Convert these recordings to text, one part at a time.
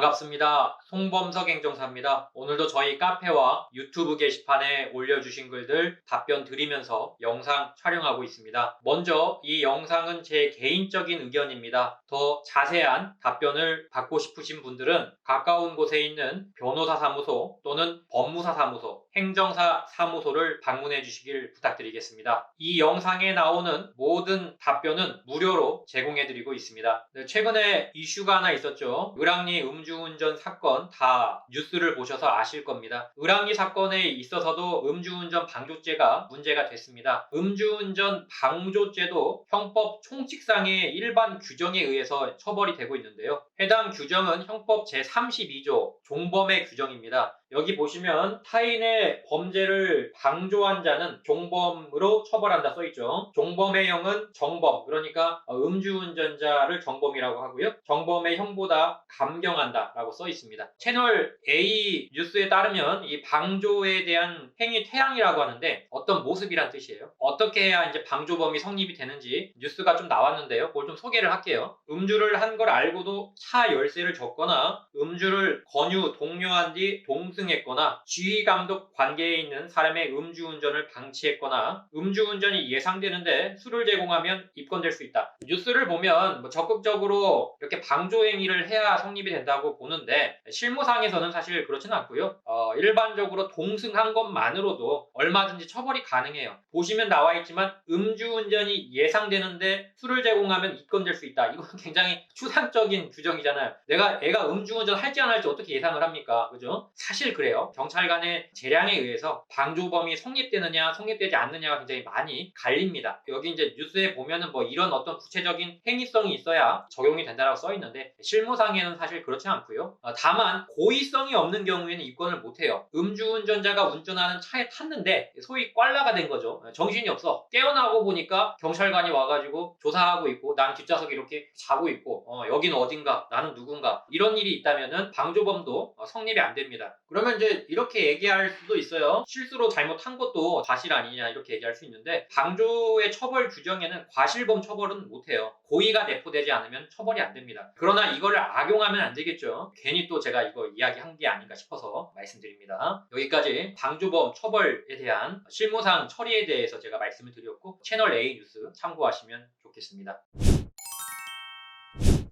반갑습니다. 송범석 행정사입니다. 오늘도 저희 카페와 유튜브 게시판에 올려주신 글들 답변 드리면서 영상 촬영하고 있습니다. 먼저 이 영상은 제 개인적인 의견입니다. 더 자세한 답변을 받고 싶으신 분들은 가까운 곳에 있는 변호사 사무소 또는 법무사 사무소, 행정사 사무소를 방문해 주시길 부탁드리겠습니다. 이 영상에 나오는 모든 답변은 무료로 제공해 드리고 있습니다. 네, 최근에 이슈가 하나 있었죠. 을왕리 음주 운전 사건 다 뉴스를 보셔서 아실 겁니다. 을왕리 사건에 있어서도 음주운전 방조죄가 문제가 됐습니다. 음주운전 방조죄도 형법 총칙상의 일반 규정에 의해서 처벌이 되고 있는데요. 해당 규정은 형법 제32조 종범의 규정입니다. 여기 보시면 타인의 범죄를 방조한 자는 종범으로 처벌한다 써있죠. 종범의 형은 정범, 그러니까 음주운전자를 정범이라고 하고요. 정범의 형보다 감경한다 라고 써있습니다. 채널 A 뉴스에 따르면 이 방조에 대한 행위 태양이라고 하는데 어떤 모습이란 뜻이에요. 어떻게 해야 이제 방조범이 성립이 되는지 뉴스가 좀 나왔는데요. 그걸 좀 소개를 할게요. 음주를 한 걸 알고도 차 열쇠를 줬거나 음주를 권유, 독려한 뒤 동 승했거나 지휘 감독 관계에 있는 사람의 음주운전을 방치했거나 음주운전이 예상되는데 술을 제공하면 입건될 수 있다. 뉴스를 보면 뭐 적극적으로 이렇게 방조 행위를 해야 성립이 된다고 보는데 실무상에서는 사실 그렇지는 않고요. 어, 일반적으로 동승한 것만으로도 얼마든지 처벌이 가능해요. 보시면 나와 있지만 음주운전이 예상되는데 술을 제공하면 입건될 수 있다. 이건 굉장히 추상적인 규정이잖아요. 내가 애가 음주운전 할지 안 할지 어떻게 예상을 합니까? 그죠? 사실 그래요. 경찰 간의 재량에 의해서 방조범이 성립되느냐, 성립되지 않느냐가 굉장히 많이 갈립니다. 여기 이제 뉴스에 보면은 뭐 이런 어떤 구체적인 행위성이 있어야 적용이 된다라고 써 있는데 실무상에는 사실 그렇지 않고요. 어, 다만 고의성이 없는 경우에는 입건을 못 해요. 음주운전자가 운전하는 차에 탔는데 소위 꽐라가 된 거죠. 어, 정신이 없어. 깨어나고 보니까 경찰관이 와가지고 조사하고 있고 난 뒷좌석에 이렇게 자고 있고 어, 여기는 어딘가 나는 누군가 이런 일이 있다면은 방조범도 어, 성립이 안 됩니다. 그 러면 이제 이렇게 얘기할 수도 있어요. 실수로 잘못한 것도 과실 아니냐 이렇게 얘기할 수 있는데 방조의 처벌 규정에는 과실범 처벌은 못해요. 고의가 내포되지 않으면 처벌이 안 됩니다. 그러나 이거를 악용하면 안 되겠죠. 괜히 또 제가 이거 이야기한 게 아닌가 싶어서 말씀드립니다. 여기까지 방조범 처벌에 대한 실무상 처리에 대해서 제가 말씀을 드렸고 채널 A 뉴스 참고하시면 좋겠습니다.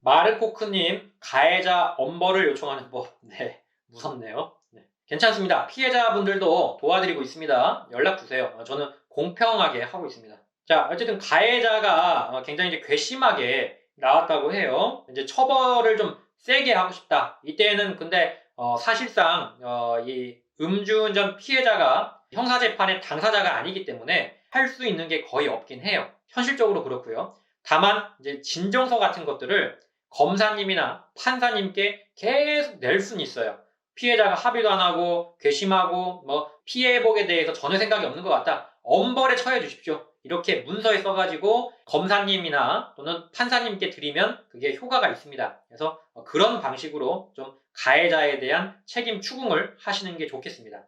마르코크님 가해자 엄벌을 요청하는 법. 네, 무섭네요. 네. 괜찮습니다. 피해자분들도 도와드리고 있습니다. 연락 주세요. 어, 저는 공평하게 하고 있습니다. 자, 어쨌든 가해자가 어, 굉장히 이제 괘씸하게 나왔다고 해요. 이제 처벌을 좀 세게 하고 싶다. 이때는 근데 어, 사실상 어, 이 음주운전 피해자가 형사재판의 당사자가 아니기 때문에 할 수 있는 게 거의 없긴 해요. 현실적으로 그렇고요. 다만 이제 진정서 같은 것들을 검사님이나 판사님께 계속 낼 수는 있어요. 피해자가 합의도 안 하고 괘씸하고 뭐 피해 회복에 대해서 전혀 생각이 없는 것 같다. 엄벌에 처해 주십시오. 이렇게 문서에 써가지고 검사님이나 또는 판사님께 드리면 그게 효과가 있습니다. 그래서 그런 방식으로 좀 가해자에 대한 책임 추궁을 하시는 게 좋겠습니다.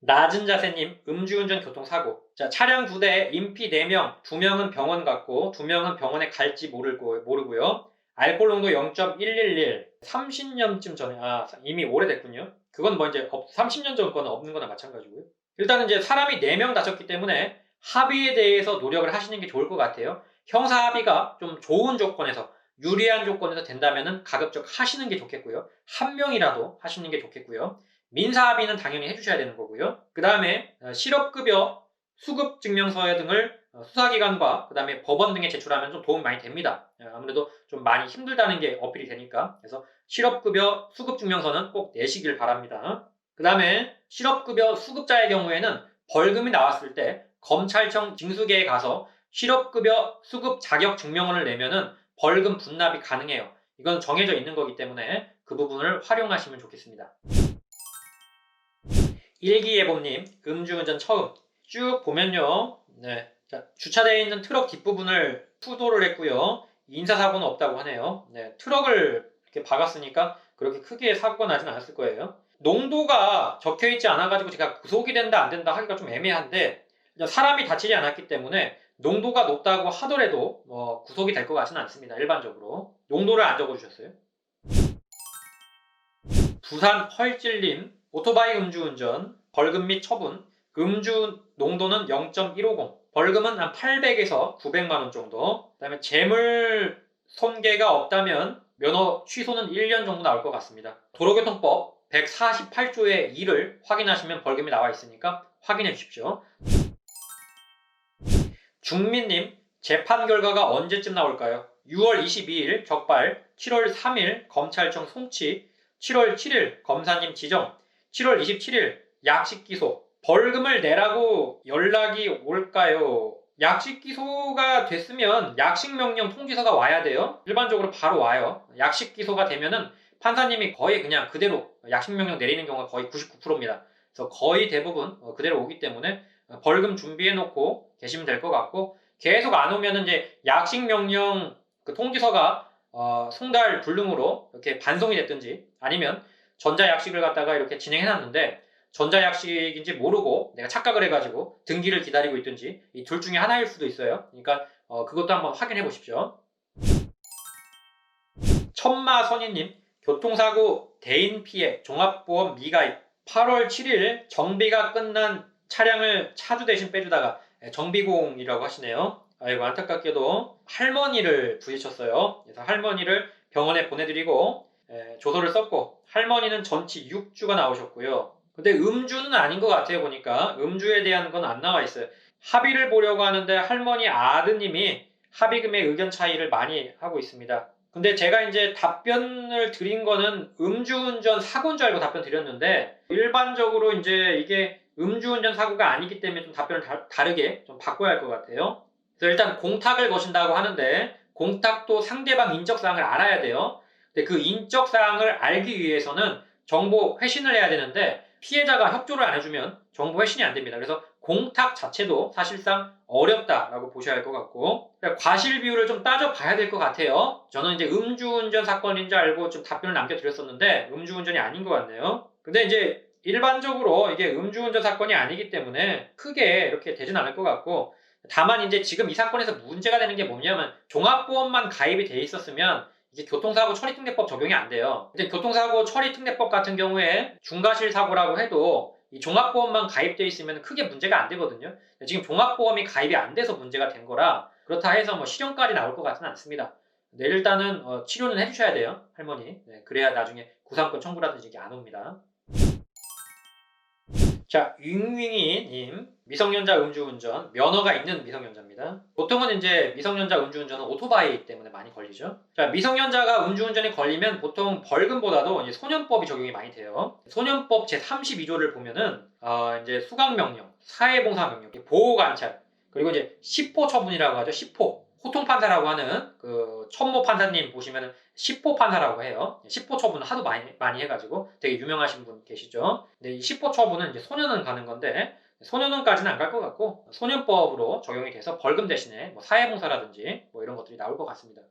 낮은 자세님, 음주운전 교통사고. 자, 차량 2대, 인피 4명, 2명은 병원 갔고, 2명은 병원에 갈지 모르고, 모르고요. 알코올 농도 0.111, 30년쯤 전에, 아, 이미 오래됐군요. 그건 뭐 이제 30년 전 거는 없는 거나 마찬가지고요. 일단은 이제 사람이 4명 다쳤기 때문에 합의에 대해서 노력을 하시는 게 좋을 것 같아요. 형사 합의가 좀 좋은 조건에서, 유리한 조건에서 된다면은 가급적 하시는 게 좋겠고요. 한 명이라도 하시는 게 좋겠고요. 민사 합의는 당연히 해주셔야 되는 거고요. 그 다음에 실업급여, 수급증명서 등을 어, 수사기관과 그 다음에 법원 등에 제출하면 좀 도움이 많이 됩니다. 어, 아무래도 좀 많이 힘들다는 게 어필이 되니까. 그래서 실업급여, 수급증명서는 꼭 내시길 바랍니다. 그 다음에 실업급여 수급자의 경우에는 벌금이 나왔을 때 검찰청 징수계에 가서 실업급여 수급 자격 증명원을 내면은 벌금 분납이 가능해요. 이건 정해져 있는 거기 때문에 그 부분을 활용하시면 좋겠습니다. 일기예보님, 음주운전 처음. 쭉 보면요. 네. 자, 주차되어 있는 트럭 뒷부분을 투도를 했고요. 인사사고는 없다고 하네요. 네. 트럭을 이렇게 박았으니까 그렇게 크게 사고가 나진 않았을 거예요. 농도가 적혀 있지 않아가지고 제가 구속이 된다, 안 된다 하기가 좀 애매한데, 사람이 다치지 않았기 때문에 농도가 높다고 하더라도 뭐 구속이 될 것 같지는 않습니다. 일반적으로. 농도를 안 적어주셨어요. 부산 헐찔님 오토바이 음주운전 벌금 및 처분 음주 농도는 0.150 벌금은 한 800에서 900만 원 정도 그다음에 재물 손괴가 없다면 면허 취소는 1년 정도 나올 것 같습니다. 도로교통법 148조의 2를 확인하시면 벌금이 나와 있으니까 확인해 주십시오. 중민님, 재판 결과가 언제쯤 나올까요? 6월 22일 적발, 7월 3일 검찰청 송치, 7월 7일 검사님 지정, 7월 27일 약식 기소, 벌금을 내라고 연락이 올까요? 약식 기소가 됐으면 약식 명령 통지서가 와야 돼요. 일반적으로 바로 와요. 약식 기소가 되면은 판사님이 거의 그냥 그대로 약식 명령 내리는 경우가 거의 99%입니다. 그래서 거의 대부분 어, 그대로 오기 때문에 어, 벌금 준비해 놓고 계시면 될 것 같고 계속 안 오면은 이제 약식 명령 그 통지서가 어, 송달 불능으로 이렇게 반송이 됐든지 아니면 전자 약식을 갖다가 이렇게 진행해 놨는데 전자약식인지 모르고 내가 착각을 해가지고 등기를 기다리고 있든지 이 둘 중에 하나일 수도 있어요. 그러니까 어, 그것도 한번 확인해 보십시오. 천마 선희님 교통사고 대인 피해 종합보험 미가입 8월 7일 정비가 끝난 차량을 차주 대신 빼주다가 예, 정비공이라고 하시네요. 아이고 안타깝게도 할머니를 부딪혔어요. 그래서 할머니를 병원에 보내드리고 에, 조서를 썼고 할머니는 전치 6주가 나오셨고요. 근데 음주는 아닌 것 같아요 보니까 음주에 대한 건 안 나와 있어요. 합의를 보려고 하는데 할머니 아드님이 합의금의 의견 차이를 많이 하고 있습니다. 근데 제가 이제 답변을 드린 거는 음주운전 사고인 줄 알고 답변 드렸는데 일반적으로 이제 이게 음주운전 사고가 아니기 때문에 좀 답변을 다, 다르게 좀 바꿔야 할 것 같아요. 그래서 일단 공탁을 거신다고 하는데 공탁도 상대방 인적사항을 알아야 돼요. 근데 그 인적사항을 알기 위해서는 정보 회신을 해야 되는데 피해자가 협조를 안 해주면 정보 회신이 안 됩니다. 그래서 공탁 자체도 사실상 어렵다라고 보셔야 할 것 같고 그러니까 과실 비율을 좀 따져봐야 될 것 같아요. 저는 이제 음주운전 사건인 줄 알고 좀 답변을 남겨드렸었는데 음주운전이 아닌 것 같네요. 근데 이제 일반적으로 이게 음주운전 사건이 아니기 때문에 크게 이렇게 되진 않을 것 같고 다만 이제 지금 이 사건에서 문제가 되는 게 뭐냐면 종합보험만 가입이 돼 있었으면 이게 교통사고 처리특례법 적용이 안 돼요. 이제 교통사고 처리특례법 같은 경우에 중과실 사고라고 해도 이 종합보험만 가입되어 있으면 크게 문제가 안 되거든요. 지금 종합보험이 가입이 안 돼서 문제가 된 거라 그렇다 해서 뭐 실형까지 나올 것 같지는 않습니다. 네, 일단은 어, 치료는 해주셔야 돼요, 할머니. 네, 그래야 나중에 구상권 청구라든지 이게 안 옵니다. 자, 윙윙이님 미성년자 음주운전 면허가 있는 미성년자입니다. 보통은 이제 미성년자 음주운전은 오토바이 때문에 많이 걸리죠. 자, 미성년자가 음주운전에 걸리면 보통 벌금보다도 소년법이 적용이 많이 돼요. 소년법 제 32조를 보면은 어, 이제 수강명령, 사회봉사명령, 보호관찰 그리고 이제 시포 처분이라고 하죠. 시포 호통 판사라고 하는 그 천모 판사님 보시면은 십포 판사라고 해요. 십포 처분을 하도 많이 많이 해가지고 되게 유명하신 분 계시죠. 근데 이 십포 처분은 이제 소년은 가는 건데 소년원까지는 안 갈 것 같고 소년법으로 적용이 돼서 벌금 대신에 뭐 사회봉사라든지 뭐 이런 것들이 나올 것 같습니다.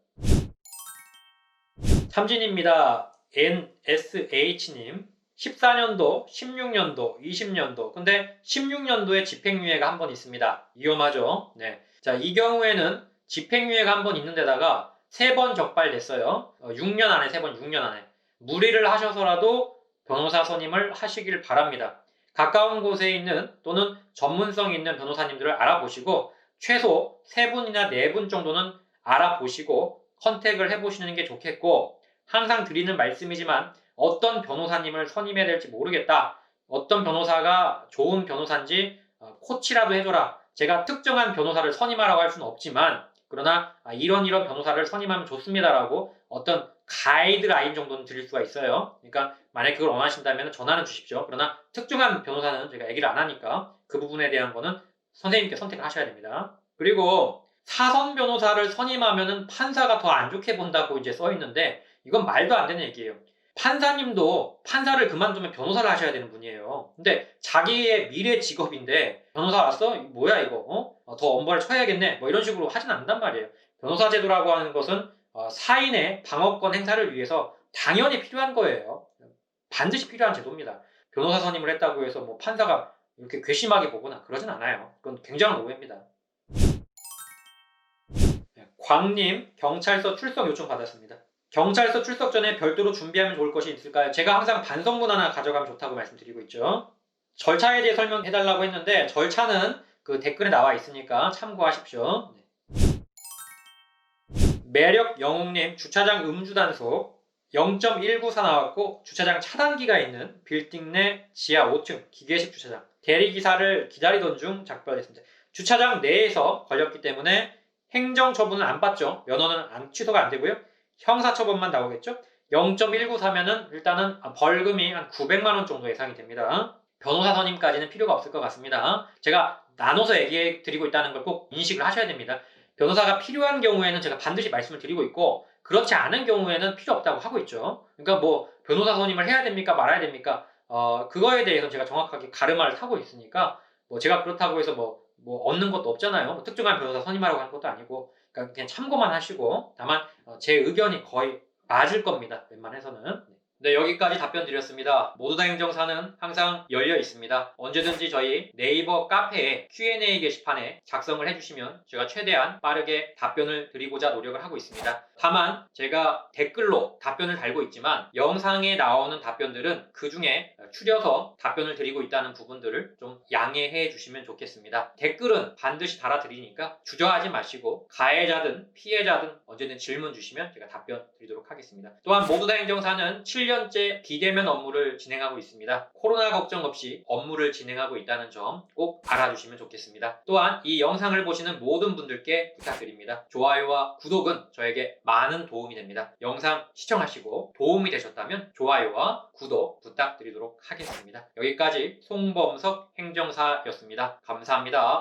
삼진입니다. NSH님 14년도, 16년도, 20년도. 근데 16년도에 집행유예가 한 번 있습니다. 위험하죠. 네. 자, 이 경우에는 집행유예가 한 번 있는 데다가 세 번 적발됐어요. 어, 6년 안에, 세 번, 6년 안에. 무리를 하셔서라도 변호사 선임을 하시길 바랍니다. 가까운 곳에 있는 또는 전문성 있는 변호사님들을 알아보시고 최소 세 분이나 네분 정도는 알아보시고 컨택을 해보시는 게 좋겠고 항상 드리는 말씀이지만 어떤 변호사님을 선임해야 될지 모르겠다. 어떤 변호사가 좋은 변호사인지 어, 코치라도 해줘라. 제가 특정한 변호사를 선임하라고 할 수는 없지만 그러나 아, 이런 이런 변호사를 선임하면 좋습니다라고 어떤 가이드라인 정도는 드릴 수가 있어요. 그러니까 만약 그걸 원하신다면 전화는 주십시오. 그러나 특정한 변호사는 제가 얘기를 안 하니까 그 부분에 대한 거는 선생님께 선택을 하셔야 됩니다. 그리고 사선 변호사를 선임하면은 판사가 더 안 좋게 본다고 이제 써 있는데 이건 말도 안 되는 얘기예요. 판사님도 판사를 그만두면 변호사를 하셔야 되는 분이에요. 근데 자기의 미래 직업인데 변호사 왔어? 뭐야 이거? 어? 어, 더 엄벌을 쳐야겠네. 뭐 이런 식으로 하진 않는단 말이에요. 변호사 제도라고 하는 것은 어, 사인의 방어권 행사를 위해서 당연히 필요한 거예요. 반드시 필요한 제도입니다. 변호사 선임을 했다고 해서 뭐 판사가 이렇게 괘씸하게 보거나 그러진 않아요. 그건 굉장한 오해입니다. 광님 경찰서 출석 요청 받았습니다. 경찰서 출석 전에 별도로 준비하면 좋을 것이 있을까요? 제가 항상 반성문 하나 가져가면 좋다고 말씀드리고 있죠. 절차에 대해 설명해달라고 했는데 절차는 그 댓글에 나와 있으니까 참고하십시오. 네. 매력 영웅님 주차장 음주 단속 0.194 나왔고 주차장 차단기가 있는 빌딩 내 지하 5층 기계식 주차장 대리기사를 기다리던 중 작별했습니다. 주차장 내에서 걸렸기 때문에 행정처분은 안 받죠. 면허는 안 취소가 안 되고요. 형사처분만 나오겠죠. 0.194면은 일단은 벌금이 한 900만 원 정도 예상이 됩니다. 변호사 선임까지는 필요가 없을 것 같습니다. 제가 나눠서 얘기해 드리고 있다는 걸 꼭 인식을 하셔야 됩니다. 변호사가 필요한 경우에는 제가 반드시 말씀을 드리고 있고 그렇지 않은 경우에는 필요 없다고 하고 있죠. 그러니까 뭐 변호사 선임을 해야 됩니까 말아야 됩니까? 어 그거에 대해서 제가 정확하게 가르마를 타고 있으니까 뭐 제가 그렇다고 해서 뭐 뭐 얻는 것도 없잖아요. 뭐 특정한 변호사 선임하라고 하는 것도 아니고 그러니까 그냥 참고만 하시고 다만 어, 제 의견이 거의 맞을 겁니다. 웬만해서는. 네, 여기까지 답변 드렸습니다. 모두 다 행정사는 항상 열려 있습니다. 언제든지 저희 네이버 카페에 Q&A 게시판에 작성을 해주시면 제가 최대한 빠르게 답변을 드리고자 노력을 하고 있습니다. 다만 제가 댓글로 답변을 달고 있지만 영상에 나오는 답변들은 그 중에 추려서 답변을 드리고 있다는 부분들을 좀 양해해 주시면 좋겠습니다. 댓글은 반드시 달아드리니까 주저하지 마시고 가해자든 피해자든 언제든 질문 주시면 제가 답변 드리도록 하겠습니다. 또한 모두 다 행정사는 7년째 비대면 업무를 진행하고 있습니다. 코로나 걱정 없이 업무를 진행하고 있다는 점 꼭 알아주시면 좋겠습니다. 또한 이 영상을 보시는 모든 분들께 부탁드립니다. 좋아요와 구독은 저에게 많은 도움이 됩니다. 영상 시청하시고 도움이 되셨다면 좋아요와 구독 부탁드리도록 하겠습니다. 여기까지 송범석 행정사였습니다. 감사합니다.